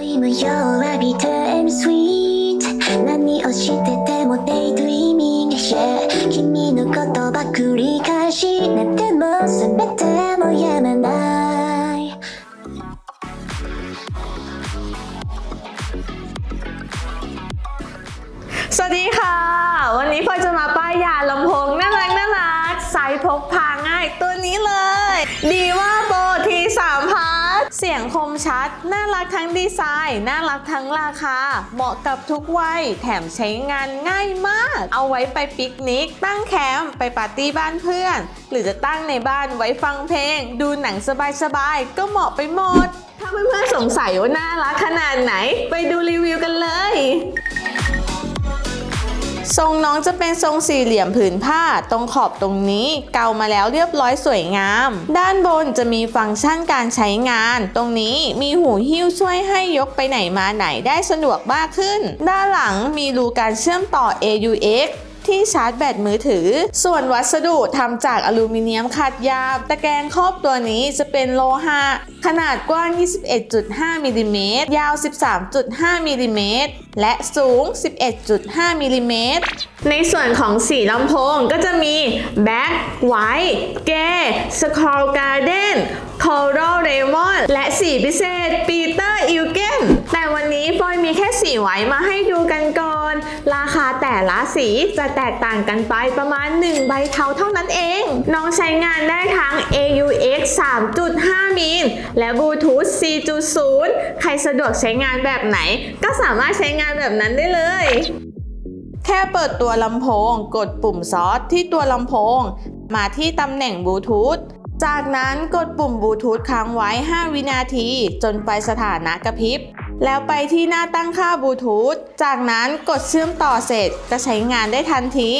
恋無用はビター sweet 何をしてても daydreaming yeah 君のことば繰り返し寝ても覚めてもやまない สวัสดีค่ะ วันนี้พลอยจะมาป้ายย เสียงคมชัด น่ารักทั้งดีไซน์ น่ารักทั้งราคา เหมาะกับทุกวัย แถมใช้งานง่ายมาก เอาไว้ไปปิกนิก ตั้งแคมป์ไปปาร์ตี้บ้านเพื่อน หรือจะตั้งในบ้านไว้ฟังเพลง ดูหนังสบายๆ ก็เหมาะไปหมด ถ้าเพื่อนๆสงสัยว่าน่ารักขนาดไหน ไปดูรีวิวกันเลย ทรงน้องจะเป็นทรงสี่เหลี่ยมผืนผ้า ตรงขอบตรงนี้เกามาแล้วเรียบร้อยสวยงาม ด้านบนจะมีฟังก์ชันการใช้งาน ตรงนี้มีหูหิ้วช่วยให้ยกไปไหนมาไหนได้สะดวกมากขึ้น ด้านหลังมีรูการเชื่อมต่อ AUX ที่ชาร์จแบตมือถือ ส่วนวัสดุทำจากอลูมิเนียมขัดหยาบ ตะแกรงครอบตัวนี้จะเป็นโลหะขนาดกว้าง 21.5มิลลิเมตรยาว 13.5มิลลิเมตรและสูง 11.5มิลลิเมตรในส่วนของสีลำโพงก็จะมี Black White Gray Skull Garden Coral Lemon และสีพิเศษ Peter Eugen แต่วันนี้ฟอยมีแค่สีไว้มาให้ดูกันก่อน ราคาแต่ละสีจะแตกต่างกันไปประมาณ 1 ใบเทาเท่านั้นเอง น้องใช้งานได้ทั้ง AUX 3.5 มิลและ Bluetooth 4.0 ใครสะดวกใช้งานแบบไหน ก็สามารถใช้งานแบบนั้นได้เลยแค่เปิดตัวลำโพง กดปุ่มซอสที่ตัวลำโพง มาที่ตำแหน่งบลูทูธ จากนั้นกดปุ่มบลูทูธค้างไว้ 5 วินาที จนไฟสถานะกระพริบ แล้วไปที่หน้าตั้งค่าบลูทูธ จากนั้นกดเชื่อมต่อเสร็จก็ใช้งานได้ทันที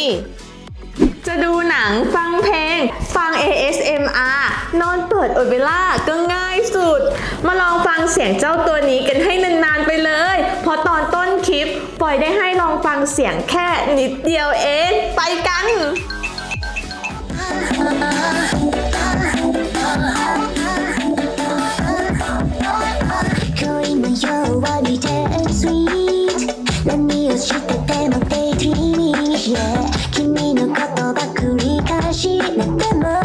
จะดูหนังฟังเพลง ฟัง ASMR นอนเปิดโอเปร่าก็ง่ายสุด มาลองฟังเสียงเจ้าตัวนี้กันให้นานๆไปเลย เพราะตอนต้นคลิปปล่อยได้ให้ลองฟังเสียงแค่นิดเดียวเอง ไปกัน Midnight.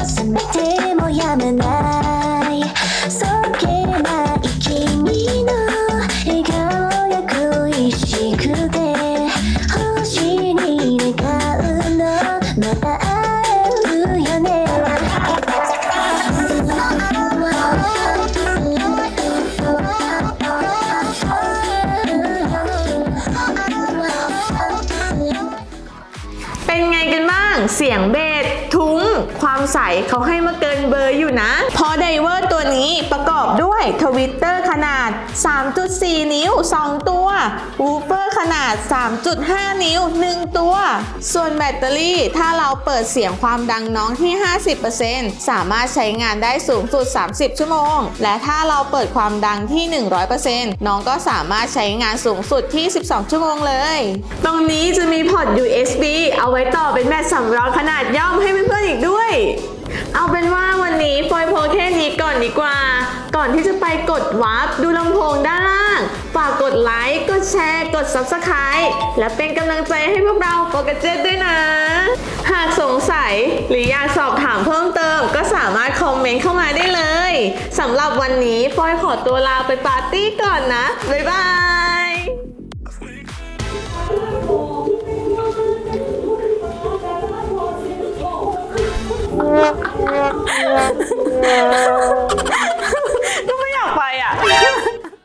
ใสเขาให้มาเกินเบอร์อยู่นะ เพราะไดเวอร์ตัวนี้ประกอบด้วยทวิตเตอร์ขนาด 3.4 นิ้ว 2 ตัววูเฟอร์ขนาด 3.5 นิ้ว 1 ตัว ส่วนแบตเตอรี่ถ้าเราเปิดเสียงความดังน้องที่ 50%สามารถใช้งานได้สูงสุด 30 ชั่วโมง และถ้าเราเปิดความดังที่ 100%น้องก็สามารถใช้งานสูงสุดที่ 12 ชั่วโมงเลย ตรงนี้จะมีพอร์ต USB เอาไว้ต่อเป็นแบตสำรองขนาดย่อมให้เพื่อน เอาเป็นว่าวันนี้ฟอยโพสแค่นี้ก่อนดีกว่า ก่อนที่จะไปกดวาร์ปดูลำโพงด้านล่าง ฝากกดไลค์ กดแชร์ กด Subscribe และเป็นกำลังใจให้พวกเราโปรกเจตด้วยนะ หากสงสัยหรืออยากสอบถามเพิ่มเติม ก็สามารถคอมเมนต์เข้ามาได้เลยสำหรับวันนี้ฟอยขอตัวลาไปปาร์ตี้ก่อนนะ บ๊ายบาย ハハハハ!